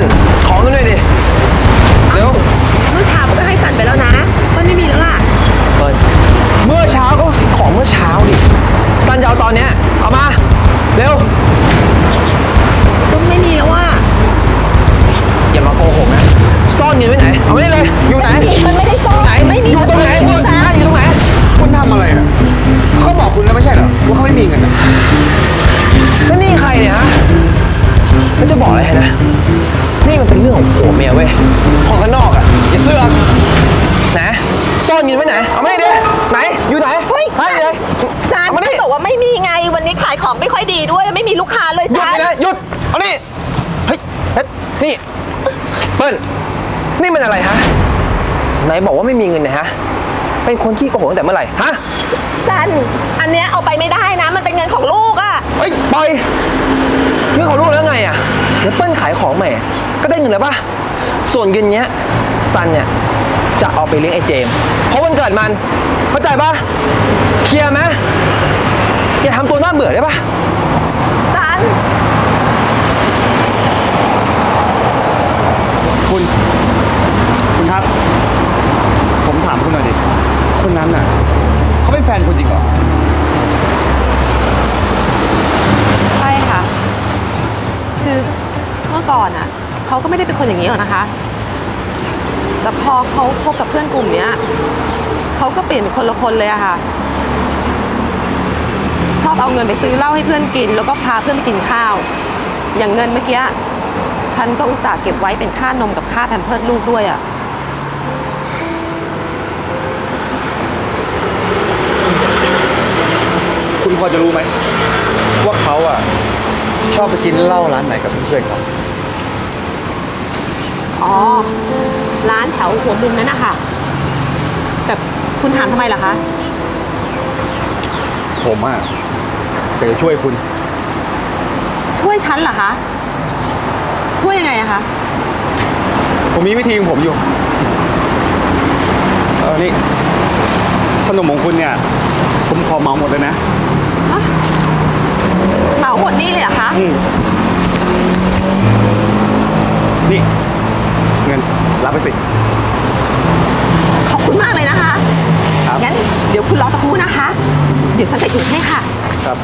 ปิ้ ปิ้ลนี่มันอะไรฮะไหนบอกว่าไม่มีเงินเนี่ยฮะ เป็นคนขี้โกหกตั้งแต่เมื่อไหร่ฮะซัน อันเนี้ยเอาไปไม่ได้นะ มันเป็นเงินของลูกอะเฮ้ยปล่อยเรื่องของลูกแล้วไงอะเดี๋ยวเปิ้ลขายของใหม่ก็ได้เงินแล้วป่ะส่วนเงินเนี้ยซันเนี่ยจะเอาไปเลี้ยงไอ้เจมส์เพราะวันเกิดมันเข้าใจป่ะเคลียร์ไหมอย่าทำตัวน่าเบื่อได้ป่ะ ซัน คุณ คุณครับ ผมถามคุณหน่อยดิ คนนั้นน่ะ เขาเป็นแฟนคุณจริงเหรอ ใช่ค่ะ คือเมื่อก่อนอะเขาก็ไม่ได้เป็นคนอย่างนี้หรอกนะคะ แต่พอเขาคบกับเพื่อนกลุ่มเนี้ยเขาก็เปลี่ยนเป็นคนละคนเลยอะค่ะ ชอบเอาเงินไปซื้อเหล้าให้เพื่อนกิน แล้วก็พาเพื่อนไปกินข้าว อย่างเงินเมื่อกี้ ฉันก็อุตส่าห์เก็บไว้เป็นค่านมกับค่าแพมเพิร์สลูกด้วยอะคุณพอจะรู้ไหมว่าเขาอะ ชอบไปกินเหล้าร้านไหนกับเพื่อนๆเขาอ๋อ ร้านแถวหัวมุมนั้นนะคะแต่คุณถามทำไมล่ะคะ ผมอะจะช่วยคุณ ช่วยฉันเหรอคะ ช่วยยังไงอะคะผมมีวิธีของผมอยู่ เออนี่ขนมของคุณเนี่ย ผมขอเหมาหมดเลยนะเหมาหมดนี่เลยเหรอคะอืมนี่ เงิน รับไปสิ ขอบคุณมากเลยนะคะครับ งั้นเดี๋ยวคุณรอสักครู่นะคะ เดี๋ยวฉันใส่ถุงให้ค่ะ ครับ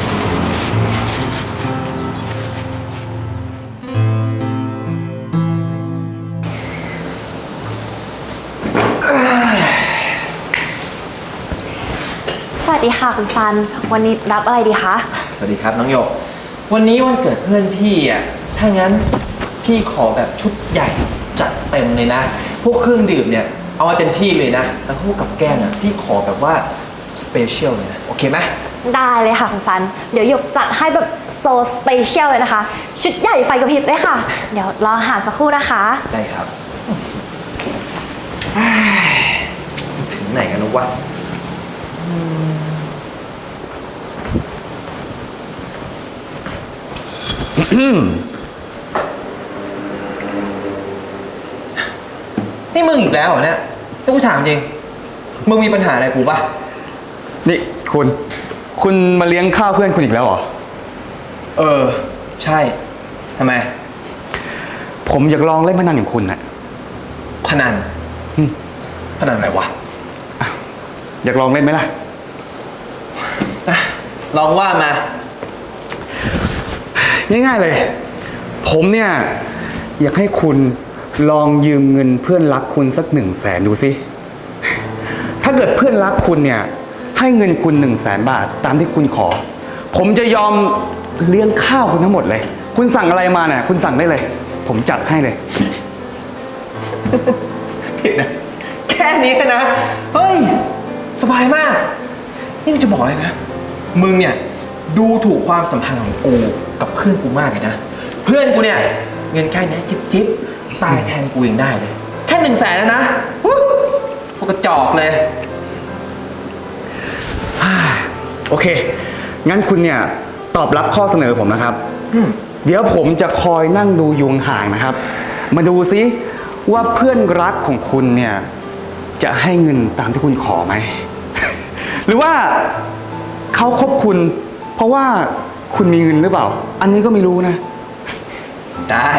วัสดีค่ะคุณซัน วันนี้รับอะไรดีคะ สวัสดีครับน้องโยก วันนี้วันเกิดเพื่อนพี่อะ ถ้างั้นพี่ขอแบบชุดใหญ่จัดเต็มเลยนะ พวกเครื่องดื่มเนี่ยเอามาเต็มที่เลยนะ แล้วก็พวกกับแก้มอะพี่ขอแบบว่าสเปเชียลเลยนะ โอเคไหมได้เลยค่ะคุณซัน เดี๋ยวหยกจัดให้แบบโซสเปเชียลเลยนะคะ ชุดใหญ่ไฟกระพริบเลยค่ะ เดี๋ยวรออาหารสักครู่นะคะ ได้ครับเฮ้ยถึงไหนกันนุกวะอืม นี่มึงอีกแล้วเหรอเนี่ยนี่กูถามจริง มึงมีปัญหาอะไรกูปะนี่คุณ คุณมาเลี้ยงข้าวเพื่อนคุณอีกแล้วเหรอ เออ ใช่ ทำไม ผมอยากลองเล่นพนันอย่างคุณน่ะพนันอืมพนันอะไรวะ อยากลองเล่นไหมล่ะอะ ลองว่ามา ง่ายๆเลย ผมเนี่ย อยากให้คุณลองยืมเงินเพื่อนรักคุณสักหนึ่งแสนดูสิ ถ้าเกิดเพื่อนรักคุณเนี่ย ให้เงินคุณหนึ่งแสนบาทตามที่คุณขอ ผมจะยอมเลี้ยงข้าวคุณทั้งหมดเลย คุณสั่งอะไรมาเนี่ยคุณสั่งได้เลย ผมจัดให้เลย ผิดนะแค่นี้นะ เฮ้ย สบายมาก นี่กูจะบอกเลยนะ มึงเนี่ยดูถูกความสัมพันธ์ของกูกับเพื่อนกูมากเลยนะ เพื่อนกูเนี่ยเงินแค่เนี้ยจิ๊บจิ๊บตายแทนกูยังได้เลย แค่หนึ่งแสนแล้วนะวู้พวกกระจอกเลย โอเค งั้นคุณเนี่ยตอบรับข้อเสนอผมนะครับ อืม เดี๋ยวผมจะคอยนั่งดูอยุงห่างๆนะครับ มาดูซิว่าเพื่อนรักของคุณเนี่ยจะให้เงินตามที่คุณขอไหม หรือว่า เขาคบคุณ เพราะว่าคุณมีเงินหรือเปล่า อันนี้ก็ไม่รู้นะ ได้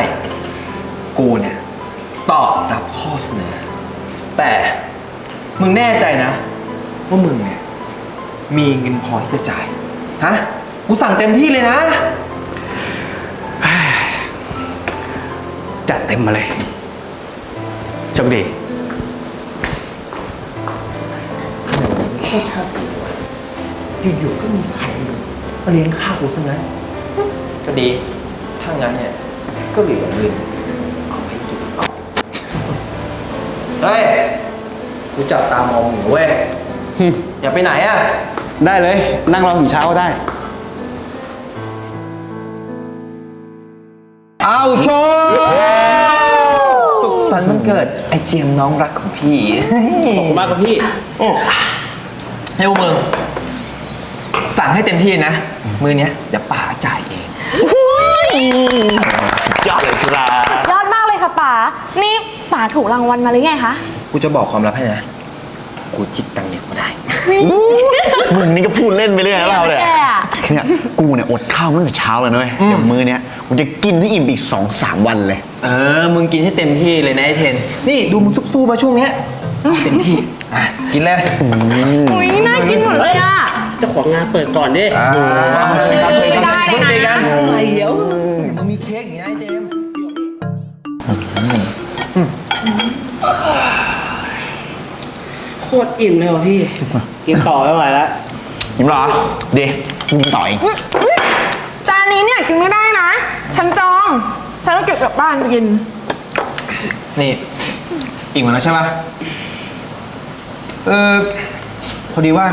กูเนี่ยตอบรับข้อเสนอ แต่มึงแน่ใจนะ ว่ามึงเนี่ย มีเงินพอที่จะจ่าย ฮะ กูสั่งเต็มที่เลยนะ จัดเต็มมาเลยโชคดี โคตรชาติว่ะ อยู่ๆก็มีใครไม่รู้มาเลี้ยงข้าวกูซะงั้น ก็ดี ถ้างั้นเนี่ย ก็เหลือเงินเอาไปกินต่อเฮ้ย กูจับตามองอยู่เว้ย อย่าไปไหนอะ ได้เลย นั่งรอถึงเช้าก็ได้ เอาโชสุขสันต์วันเกิด ไอเจียมน้องรักของพี่ ขอบคุณมากครับพี่ ให้พวกมึง สั่งให้เต็มที่นะ มือเนี้ยเดี๋ยวป๋าจ่ายเองยอดเลยครับยอดมากเลยค่ะป๋า นี่ป๋าถูกรางวัลมาหรือไงคะ กูจะบอกความลับให้นะ กูจิกตังค์เน็ตมาได้ มึงนี่ก็พูดเล่นไปเรื่อยนะเราเนี่ยแกอะ เนี่ยกูเนี่ยอดข้าวมาตั้งแต่เช้าเลยนะเว้ยอืมเดี๋ยวมื้อเนี้ยกูจะกินให้อิ่มอีกสองสามวันเลย เออ มึงกินให้เต็มที่เลยนะไอเทน นี่ดูมึงซุบซูมาช่วงเนี้ย เต็มที่อะกินเลย อุ้ยน่ากินหมดเลยอะเจ้าของงานเปิดก่อนดิอ่าเชิญครับเชิญครับไม่ได้เลยนะเพิ่งตีกันอะไรเดี๋ยวมึงมีเค้กอย่างนี้นะไอเจมส์โคตรอิ่มเลยว่ะพี่ กินต่อไม่ไหวแล้วยิ้มเหรอเดี๋ยวกูกินต่อเองจานนี้เนี่ยกินไม่ได้นะ ฉันจอง ฉันต้องเก็บกลับบ้านไปกิน นี่อิ่มหมดแล้วใช่ปะเออพอดีว่า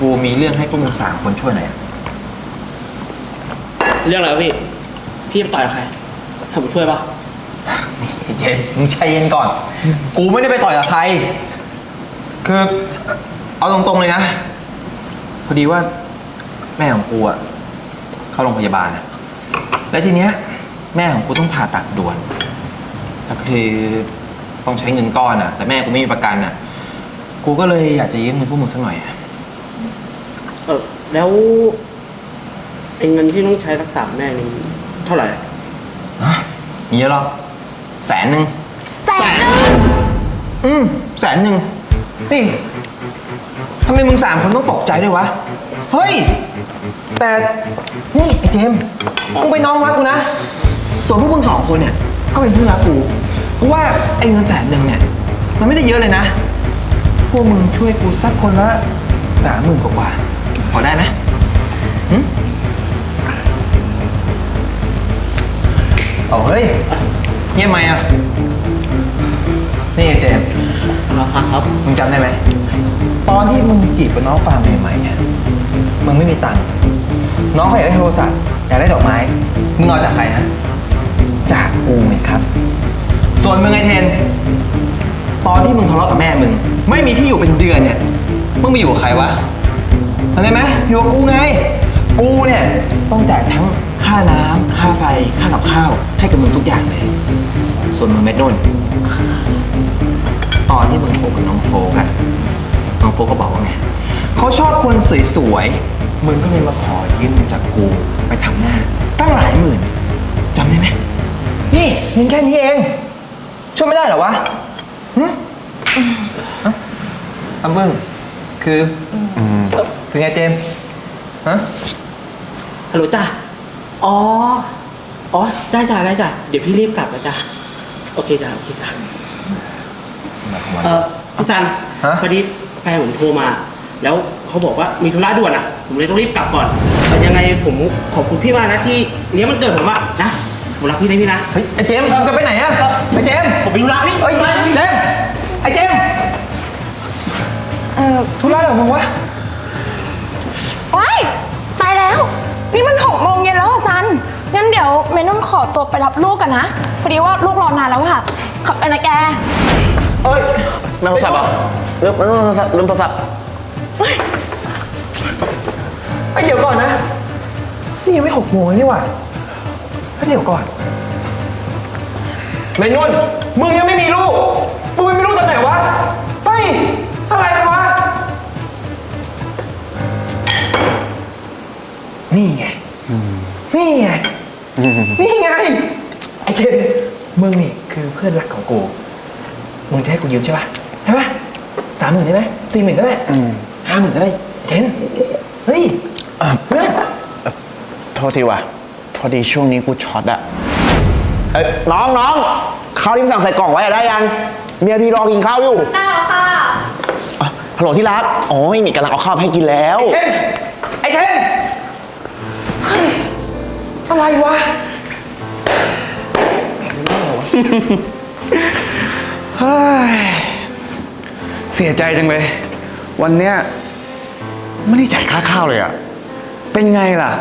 กูมีเรื่องให้พวกมึงสามคนช่วยหน่อยอะเรื่องอะไรวะพี่ พี่ไปต่อยกับใครให้ผมช่วยปะไอ้เจมส์มึงใจเย็นก่อน กูไม่ได้ไปต่อยกับใคร คือเอาตรงๆเลยนะ พอดีว่าแม่ของกูอะเข้าโรงพยาบาลอะและทีเนี้ยแม่ของกูต้องผ่าตัดด่วนแต่คือต้องใช้เงินก้อนอะแต่แม่กูไม่มีประกันอะกูก็เลยอยากจะยืมเงินพวกมึงสักหน่อยอะ เออ แล้วไอ้เงินที่ต้องใช้รักษาแม่นี่เท่าไหร่มีเยอะหรอกแสนหนึ่งแสนหนึ่งอืมแสนหนึ่งนี่ทำไมมึงสามคนต้องตกใจด้วยวะ เฮ้ย แต่นี่ไอ้เจมส์มึงไปนน้องรักกูนะ ส่วนพวกมึงสองคนเนี่ย ก็เป็นเพื่อนรักกูกูว่าไอ้เงินแสนหนึ่งเนี่ย มันไม่ได้เยอะเลยนะ พวกมึงช่วยกูสักคนละสามหมื่นกว่าๆ พอได้ไหมหึเอาเฮ้ยเงียบไหมอะ นี่ไอ้เจมส์ครับมึงจำได้ไหม ตอนที่มึงจีบกับน้องฟาร์มใหม่ๆเนี่ยมึงไม่มีตังค์น้องเขาอยากได้โทรศัพท์อยากได้ดอกไม้ มึงเอาจากใครฮะ จากกูไงครับ ส่วนมึงไอเทน ตอนที่มึงทะเลาะกับแม่มึง ไม่มีที่อยู่เป็นเดือนเนี่ย มึงไปอยู่กับใครวะ จำได้ไหมอยู่กับกูไง กูเนี่ยต้องจ่ายทั้งค่าน้ำค่าไฟ ค่ากับข้าว ให้กับมึงทุกอย่างเลย ส่วนมึงเม็ดนุ่น ตอนที่มึงคบกับน้องโฟกอะน้องโฟก็บอกว่าไงเขาชอบคนสวยๆ มึงก็เลยมาขอยืมเงินจากกูไปทำหน้า ตั้งหลายหมื่นจำได้ไหม นี่เงินแค่นี้เอง ช่วยไม่ได้เหรอวะหึฮะอัมบึ้งคืออ คือไงเจมส์ฮะฮัลโหลจ้ะอ๋อ อ๋อ ได้จ้ะได้จ้ะเดี๋ยวพี่รีบกลับแล้วจ้ะโอเคจ้ะโอเคจ้ะเออพี่ซันฮะ พอดีแฟนผมโทรมา แล้วเขาบอกว่ามีธุระด่วนอะ ผมเลยต้องรีบกลับก่อนแต่ยังไงผมขอบคุณพี่มากนะที่เลี้ยงมันเกิดผมอะนะผมรักพี่นะพี่นะ เฮ้ยไอ้เจมส์มึงจะไปไหนอะไอ้เจมส์ผมมีธุระพี่เฮ้ยเจมส์ไอ้เจมส์เออธุระอะไรของมึงวะ งั้นเดี๋ยวเมนุ่นขอตัวไปรับลูกกันนะพอดีว่าลูกรอนานแล้วอะขอบใจนะแก เอ้ยนั่งโทรศัพท์เหรอลืมลืมโทรศัพท์ลืมโทรศัพท์ไอ้เดี๋ยวก่อนนะ นี่ยังไม่หกโมงเลยนี่หว่าไอ้เดี๋ยวก่อนเมนุ่นมึงยังไม่มีลูก มึงไม่มีลูกตอนไหนวะ เฮ้ย อะไรกันวะ นี่ไง นี่ไง นี่ไง ไอ้เจนมึงนี่คือเพื่อนรักของกู มึงจะให้กูยืมใช่ปะใช่ปะสามหมื่นได้ไหมสี่หมื่นก็ได้ห้าหมื่นก็ได้เทนเฮ้ยเพื่อนโทษทีว่ะ พอดีช่วงนี้กูช็อตอะเอ้ยน้องน้องข้าวที่พี่สั่งใส่กล่องไว้อะได้ยัง เมียพี่รอกินข้าวอยู่ได้แล้วค่ะ อะฮัลโหลที่รักอ๋อนี่กำลังเอาข้าวมาให้กินแล้วเทนไอ้เทนเฮ้ย อะไรวะเฮ้ยเสียใจจังเลย วันเนี้ยไม่ได้จ่ายค่าข้าวเลยอะเป็นไงล่ะ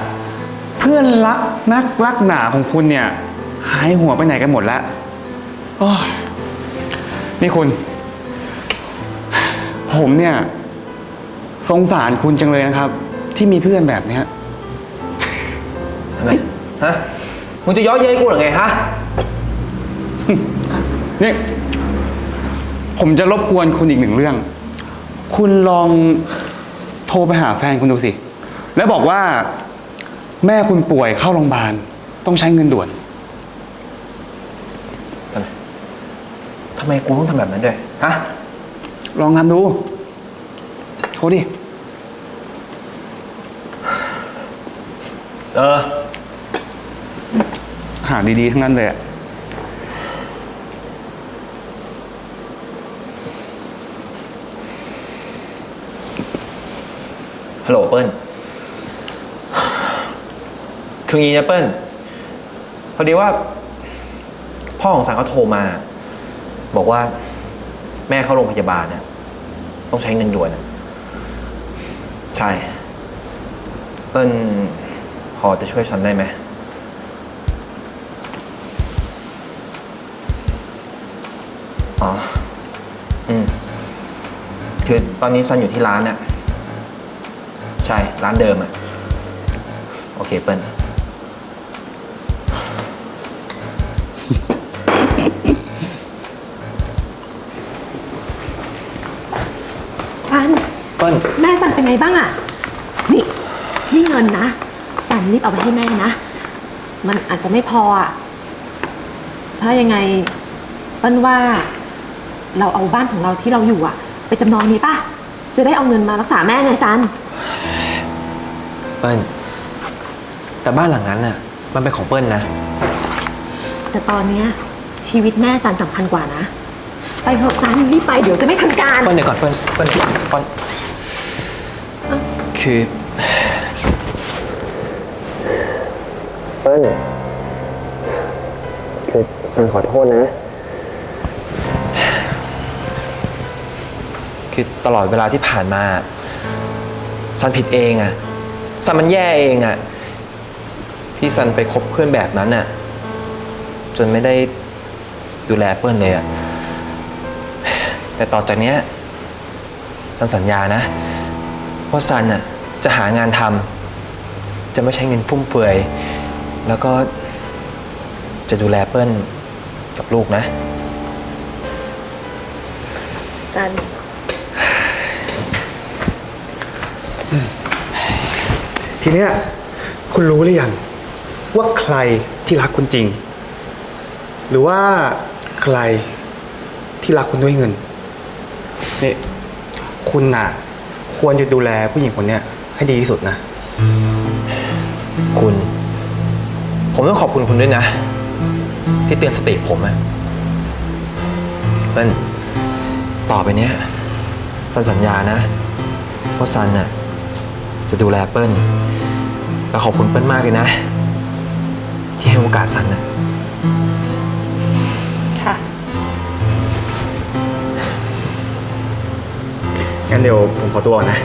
เพื่อนรักนักรักหนาของคุณเนี่ย หายหัวไปไหนกันหมดแล้วโอ้ยนี่คุณ ผมเนี่ย สงสารคุณจังเลยนะครับ ที่มีเพื่อนแบบเนี้ย ทำไม ฮะ มึงจะเย้อเย้ยกูเหรือไงฮะ นี่ ผมจะรบกวนคุณอีกหนึ่งเรื่อง คุณลองโทรไปหาแฟนคุณดูสิ แล้วบอกว่า แม่คุณป่วยเข้าโรงพยาบาล ต้องใช้เงินด่วน ทำไมทำไมกูต้องทำแบบนั้นด้วย ฮะ ลองทำดู โทรดิ เออ หาดีๆ ทั้งนั้นเลยอะฮัลโหลเปิ้ล คืองี้นะเปิ้ล พอดีว่า พ่อของสังเขาโทรมา บอกว่า แม่เข้าโรงพยาบาลน่ะต้องใช้เงินด่วนน่ะใช่ เปิ้ลพอจะช่วยฉันได้ไหม อ๋อ อืม คือตอนนี้ซันอยู่ที่ร้านน่ะใช่ ร้านเดิมอะโอเคเปิ้ล ซันเปิ้ล แม่ซันเป็นไงบ้างอะนี่นี่เงินนะซันรีบเอาไปให้แม่นะ มันอาจจะไม่พออะถ้ายังไงเปิ้ลว่า เราเอาบ้านของเราที่เราอยู่อะไปจำนองนี้ป่ะ จะได้เอาเงินมารักษาแม่ไงซัน เปิ้ลแต่บ้านหลังนั้นน่ะ มันเป็นของเปิ้ลนะ แต่ตอนเนี้ยชีวิตแม่ซันสำคัญกว่านะ ไปเถอะซันรีบไปเดี๋ยวจะไม่ทันการ เปิ้ลเดี๋ยวก่อนเปิ้ลเปิ้ลเปิ้ลคือเปิ้ลคือฉันขอโทษนะ คือตลอดเวลาที่ผ่านมาซันผิดเองอะซันมันแย่เองอะที่ซันไปคบเพื่อนแบบนั้นอะจนไม่ได้ดูแลเปิ้ลเลยอะแต่ต่อจากเนี้ยซันสัญญานะว่าซันอะจะหางานทำจะไม่ใช้เงินฟุ่มเฟือย แล้วก็จะดูแลเปิ้ลกับลูกนะซัน ทีเนี้ยคุณรู้หรือยังว่าใครที่รักคุณจริง หรือว่าใครที่รักคุณด้วยเงินนี่คุณน่ะ ควรจะดูแลผู้หญิงคนเนี้ยให้ดีที่สุดนะ คุณ ผมต้องขอบคุณคุณด้วยนะ ที่เตือนสติผมอะเพื่อนต่อไปเนี้ยซันสัญญานะว่าซันน่ะจะดูแลเปิ้ล และขอบคุณเปิ้ลมากเลยนะ ที่ให้โอกาสซันน่ะค่ะ งั้นเดี๋ยวผมขอตัวก่อนนะ